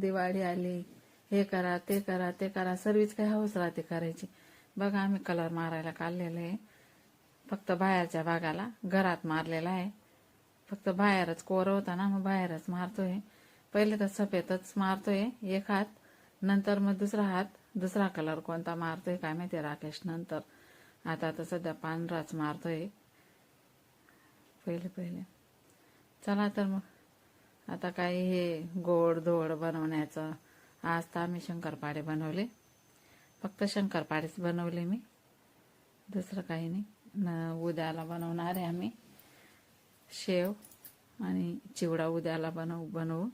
दिवाळी आली हे करा ते करा ते करा. सर्विस काही हवंच राहते करायची. बघा आम्ही कलर मारायला काढलेलं आहे. फक्त बाहेरच्या भागाला घरात मारलेला आहे. फक्त बाहेरच कोर होता ना मग बाहेरच मारतोय. पहिले तर सफेदच मारतोय एक हात नंतर मग दुसरा हात. दुसरा कलर कोणता मारतोय काय माहिती राकेश नंतर. आता तर सध्या पांढराच मारतोय. पहिले पहिले. चला तर मग. आता काही हे गोड धोड बनवण्याचं. आज तर आम्ही शंकरपाडे बनवले. फक्त शंकरपाडेच बनवले मी. दुसरं काही नाही. न उद्याला बनवणार आहे आम्ही शेव आणि चिवडा उद्याला बनवू बनवू.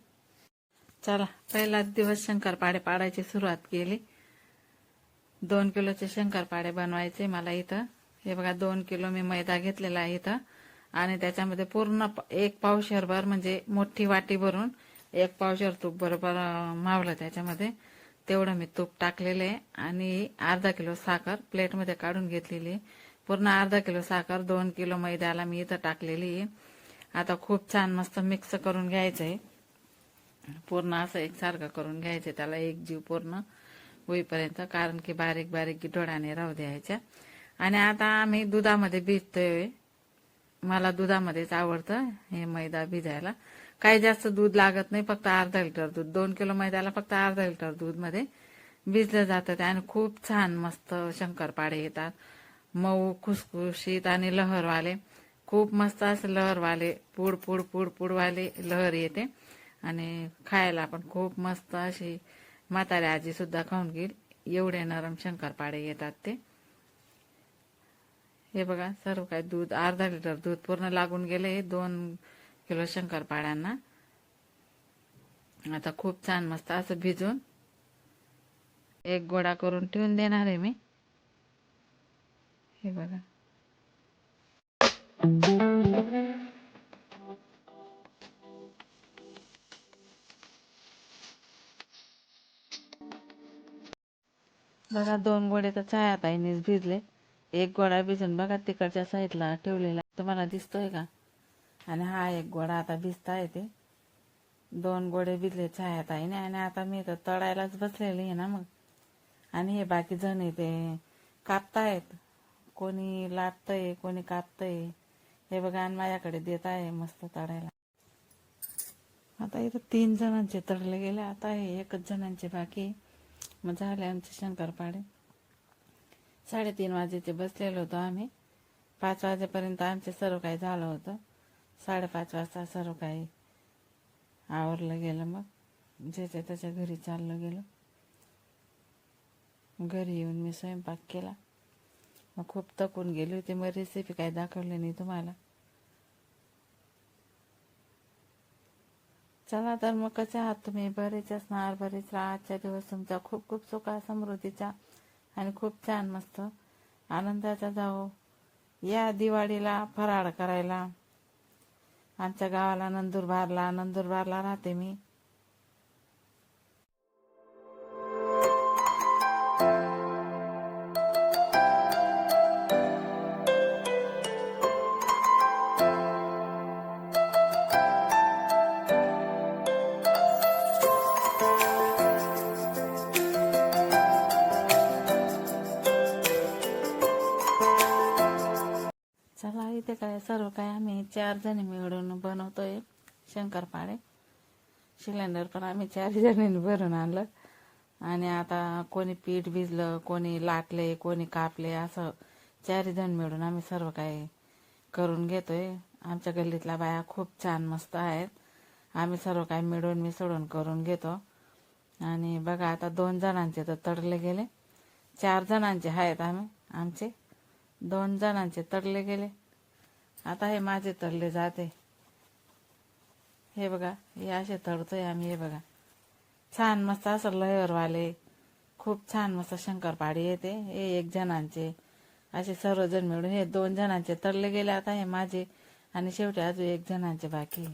चला पहिलाच दिवस शंकरपाडे पाडायची सुरुवात केली. दोन किलोचे शंकरपाडे बनवायचे मला इथं. हे बघा दोन किलो मी मैदा घेतलेला आहे इथं. आणि त्याच्यामध्ये पूर्ण एक पावशेरभर म्हणजे मोठी वाटी भरून एक पावशेर तूप बरोबर मावलं त्याच्यामध्ये. तेवढं मी तूप टाकलेलं आहे आणि अर्धा किलो साखर प्लेटमध्ये काढून घेतलेली. आहे पूर्ण अर्धा किलो साखर दोन किलो मैद्याला मी इथं टाकलेली. आहे आता खूप छान मस्त मिक्स करून घ्यायचं आहे पूर्ण असं एकसारखं करून घ्यायचं त्याला एक जीव पूर्ण होईपर्यंत कारण की बारीक बारीक गिठोड्याने राहू द्यायच्या. आणि आता आम्ही दुधामध्ये भिजतोय. मला दुधामध्येच आवडतं हे मैदा भिजायला. काही जास्त दूध लागत नाही फक्त अर्धा लिटर दूध. दोन किलो मैद्याला फक्त अर्धा लिटर दूधमध्ये भिजलं जातं ते. आणि खूप छान मस्त शंकरपाडे येतात. मऊ खुसखुशीत आणि लहरवाले. खूप मस्त असं लहरवाले पुड पुड पुड पुडवाले लहर येते. आणि खायला पण खूप मस्त अशी म्हातारी आजी सुद्धा खाऊन घेईल. एवढे नरम शंकरपाडे येतात ते. हे बघा सर्व काय दूध अर्धा लिटर दूध पूर्ण लागून गेले दोन किलो शंकरपाळ्यांना. आता खूप छान मस्त असं भिजून एक गोळा करून ठेवून देणार आहे मी. हे बघा. बघा दोन गोळे तर छायाताईनेच भिजले. एक गोळा भिजून बघा तिकडच्या साईडला ठेवलेला. तुम्हाला दिसतोय का? आणि हा एक गोळा आता भिजता येते. दोन गोळे भिजले छायात छायाताईने आणि आता मी तर तळायलाच बसलेली आहे ना मग. आणि हे बाकी जण आहे ते कापतायत. कोणी लाटतंय कोणी कापतंय. हे बघा आणि माझ्याकडे देत आहे मस्त तळायला. आता इथं तीन जणांचे तळले गेले. आता हे एकच जणांचे बाकी मग झाले आमचे शंकरपाडे. साडेतीन वाजेचे बसलेलो होतो आम्ही. पाच वाजेपर्यंत आमचे सर्व काही झालं होतं. साडेपाच वाजता सर्व काही आवरलं गेलं मग. ज्याच्या त्याच्या घरी चाललं गेलो. घरी येऊन मी स्वयंपाक केला. मग खूप तकून गेली होती. मग रेसिपी काय दाखवली नाही तुम्हाला. चला तर मग कसे आहात तुम्ही? बरेच असणार बरेच राहा आजच्या दिवस तुमचा खूप खूप सुखा समृद्धीचा. आणि खूप छान मस्त. आनंदाचा जाओ या दिवाळीला फराळ करायला. आमच्या गावाला नंदुरबारला नंदुरबारला राहते मी. सर्व काय आम्ही चार जणी मिळून बनवतोय शंकरपाळे. सिलेंडर पण आम्ही चार जणींनी भरून आणलं. आणि आता कोणी पीठ भिजलं कोणी लाटले कोणी कापले असं चारी जण मिळून आम्ही सर्व काही करून घेतोय. आमच्या गल्लीतल्या बाया खूप छान मस्त आहेत. आम्ही सर्व काही मिळून मिसळून करून घेतो. आणि बघा आता दोन जणांचे तर तडले गेले. चार जणांचे आहेत आम्ही आमचे. दोन जणांचे तडले गेले. आता हे माझे तळले जाते. हे बघा हे असे तळतोय आम्ही हे बघा. छान मस्त असं लहरवाले खूप छान मस्त शंकरपाडी येते हे एक जणांचे. असे सर्वजण मिळून हे दोन जणांचे तळले गेले आता हे माझे आणि शेवटी अजून एक जणांचे बाकी